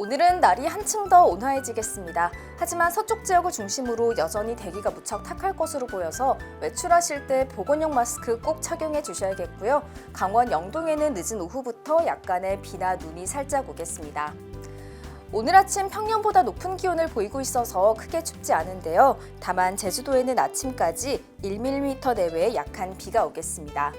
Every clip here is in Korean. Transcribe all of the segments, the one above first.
오늘은 날이 한층 더 온화해지겠습니다. 하지만 서쪽 지역을 중심으로 여전히 대기가 무척 탁할 것으로 보여서 외출하실 때 보건용 마스크 꼭 착용해 주셔야겠고요. 강원 영동에는 늦은 오후부터 약간의 비나 눈이 살짝 오겠습니다. 오늘 아침 평년보다 높은 기온을 보이고 있어서 크게 춥지 않은데요. 다만 제주도에는 아침까지 1mm 내외의 약한 비가 오겠습니다.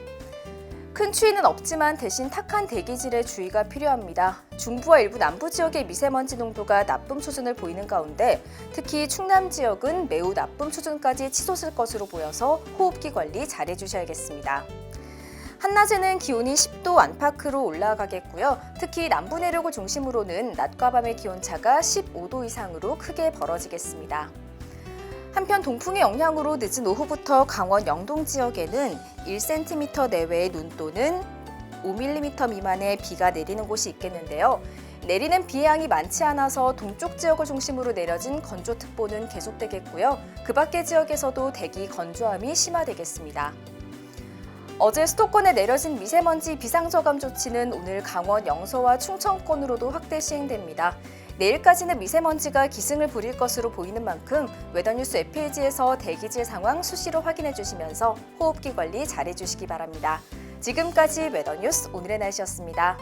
큰 추위는 없지만 대신 탁한 대기질에 주의가 필요합니다. 중부와 일부 남부 지역의 미세먼지 농도가 나쁨 수준을 보이는 가운데 특히 충남 지역은 매우 나쁨 수준까지 치솟을 것으로 보여서 호흡기 관리 잘 해 주셔야겠습니다. 한낮에는 기온이 10도 안팎으로 올라가겠고요. 특히 남부 내륙을 중심으로는 낮과 밤의 기온차가 15도 이상으로 크게 벌어지겠습니다. 한편 동풍의 영향으로 늦은 오후부터 강원 영동 지역에는 1cm 내외의 눈 또는 5mm 미만의 비가 내리는 곳이 있겠는데요. 내리는 비의 양이 많지 않아서 동쪽 지역을 중심으로 내려진 건조특보는 계속되겠고요. 그 밖의 지역에서도 대기 건조함이 심화되겠습니다. 어제 수도권에 내려진 미세먼지 비상저감 조치는 오늘 강원 영서와 충청권으로도 확대 시행됩니다. 내일까지는 미세먼지가 기승을 부릴 것으로 보이는 만큼 웨더뉴스 앱페이지에서 대기질 상황 수시로 확인해 주시면서 호흡기 관리 잘 해 주시기 바랍니다. 지금까지 웨더뉴스 오늘의 날씨였습니다.